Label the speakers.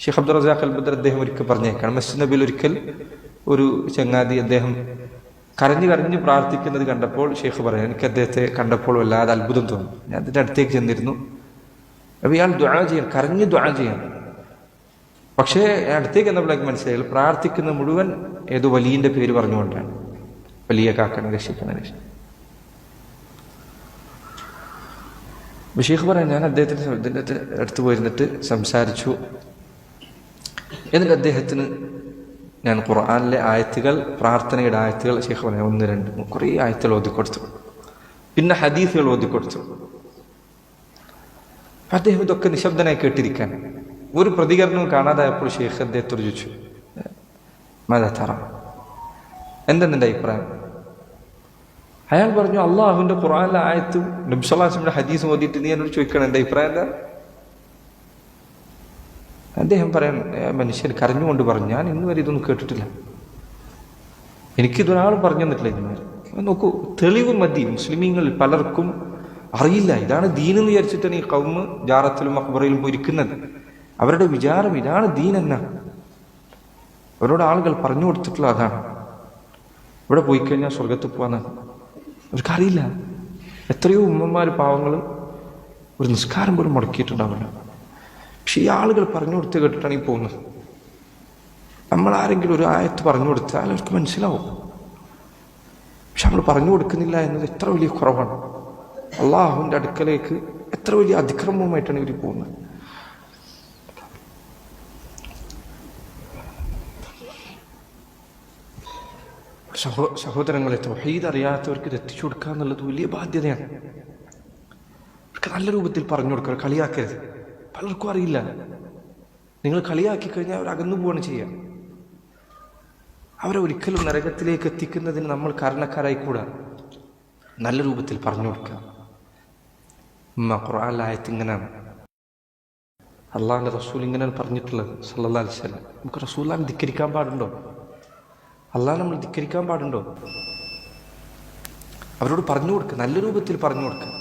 Speaker 1: ഷെയ്ഖ് അബ്ദുൾ റസാഖ് അൽബദർ അദ്ദേഹം ഒരിക്കൽ പറഞ്ഞേക്കാണ് മസ്ജിദ് നബിയിൽ ഒരിക്കൽ ഒരു ചങ്ങാതി അദ്ദേഹം കരഞ്ഞു കരഞ്ഞു പ്രാർത്ഥിക്കുന്നത് കണ്ടപ്പോൾ ഷെയ്ഖ് പറഞ്ഞു എനിക്ക് അദ്ദേഹത്തെ കണ്ടപ്പോൾ വല്ലാതെ അത്ഭുതം തോന്നി. ഞാൻ അതിന്റെ അടുത്തേക്ക് ചെന്നിരുന്നു. അപ്പോൾ ഇയാൾ ദ്വാ ചെയ്യാൻ കരഞ്ഞു ദ്വാ ചെയ്യാം പക്ഷേ അടുത്തേക്ക് എന്നപ്പോഴേക്ക് മനസ്സിലായി പ്രാർത്ഥിക്കുന്ന മുഴുവൻ ഏതോ വലിയന്റെ പേര് പറഞ്ഞുകൊണ്ടാണ്. വലിയ കാക്കനെ രക്ഷിക്കണം രക്ഷിക്കണം. ഷെയ്ഖ് പറയാൻ ഞാൻ അദ്ദേഹത്തിന്റെ അടുത്ത് പോയിരുന്നിട്ട് സംസാരിച്ചു. എന്നിട്ട് അദ്ദേഹത്തിന് ഞാൻ ഖുർആാനിലെ ആയത്തുകൾ പ്രാർത്ഥനയുടെ ആയത്തുകൾ ഷെയ്ഖ് പറഞ്ഞു. ഒന്ന് രണ്ട് കുറേ ആയത്തുകൾ ഓതിക്കൊടുത്തു. പിന്നെ ഹദീസുകൾ ഓതിക്കൊടുത്തു. അദ്ദേഹം ഇതൊക്കെ നിശബ്ദനായി കേട്ടിരിക്കാൻ. ഒരു പ്രതികരണവും കാണാതായപ്പോൾ ഷെയ്ഖ് അദ്ദേഹത്തെ ചോദിച്ചു മതത്തറ എന്താ നിന്റെ അഭിപ്രായം? അയാൾ പറഞ്ഞു അള്ളാഹുവിന്റെ ഖുറാനിലെ ആയത്തും നബ്സലാസിന്റെ ഹദീസും ഓതിയിട്ട് നീ എന്നോട് ചോദിക്കണം എന്റെ അഭിപ്രായം എന്താ? അദ്ദേഹം പറയാൻ "ഏ, മനുഷ്യൻ കരഞ്ഞുകൊണ്ട് പറഞ്ഞു ഞാൻ ഇന്ന് വരെ ഇതൊന്നും കേട്ടിട്ടില്ല. എനിക്കിതൊരാൾ പറഞ്ഞു തന്നിട്ടില്ല ഇന്ന് വരെ. നോക്കൂ തെളിവ് മതി. മുസ്ലിമീങ്ങളിൽ പലർക്കും അറിയില്ല. ഇതാണ് ദീൻ എന്ന് വിചാരിച്ചിട്ടാണ് ഈ കൗമ് ജാറത്തിലും അക്ബറയിലും പോയിരിക്കുന്നത്. അവരുടെ വിചാരം ഇതാണ് ദീൻ എന്ന. അവരോട് ആളുകൾ പറഞ്ഞു കൊടുത്തിട്ടുള്ള അതാണ്. ഇവിടെ പോയി കഴിഞ്ഞാൽ സ്വർഗത്തിൽ പോകാന്നാണ് അവർക്കറിയില്ല എത്രയോ ഉമ്മമാർ പാവങ്ങളും ഒരു നിസ്കാരം പോലും മുടക്കിയിട്ടുണ്ടാവില്ല. പക്ഷെ ഈ ആളുകൾ പറഞ്ഞു കൊടുത്ത് കേട്ടിട്ടാണ് ഈ പോകുന്നത്. നമ്മൾ ആരെങ്കിലും ഒരു ആയത്ത് പറഞ്ഞു കൊടുത്താൽ അവർക്ക് മനസ്സിലാവും. പക്ഷെ നമ്മൾ പറഞ്ഞു കൊടുക്കുന്നില്ല എന്നത് എത്ര വലിയ കുറവാണ്. അള്ളാഹുവിന്റെ അടുക്കലേക്ക് എത്ര വലിയ അതിക്രമവുമായിട്ടാണ് ഇവർ പോകുന്നത്. സഹോ സഹോദരങ്ങളെ തൊഹീദ് അറിയാത്തവർക്ക് ഇത് എത്തിച്ചു കൊടുക്കുക എന്നുള്ളത് വലിയ ബാധ്യതയാണ്. അവർക്ക് നല്ല രൂപത്തിൽ പറഞ്ഞു കൊടുക്കുക കളിയാക്കരുത്. പലർക്കും അറിയില്ല. നിങ്ങൾ കളിയാക്കി കഴിഞ്ഞാൽ അവർ അകന്നു പോവാണ് ചെയ്യുക അവരെ ഒരിക്കലും നരകത്തിലേക്ക് എത്തിക്കുന്നതിന് നമ്മൾ കാരണക്കാരായി കൂടാ. നല്ല രൂപത്തിൽ പറഞ്ഞു കൊടുക്കുക ഉമ്മ ഖുർആാനായത്ത് ഇങ്ങനെയാണ്. അള്ളാഹിന്റെ റസൂൽ ഇങ്ങനെയാണ് പറഞ്ഞിട്ടുള്ളത് സല്ലാ അലൈഹി വസല്ലം. നമുക്ക് റസൂലാൻ ധിക്കരിക്കാൻ പാടുണ്ടോ? അള്ളാഹ് നമ്മൾ ധിക്കരിക്കാൻ പാടുണ്ടോ? അവരോട് പറഞ്ഞു കൊടുക്കുക നല്ല രൂപത്തിൽ പറഞ്ഞു കൊടുക്കുക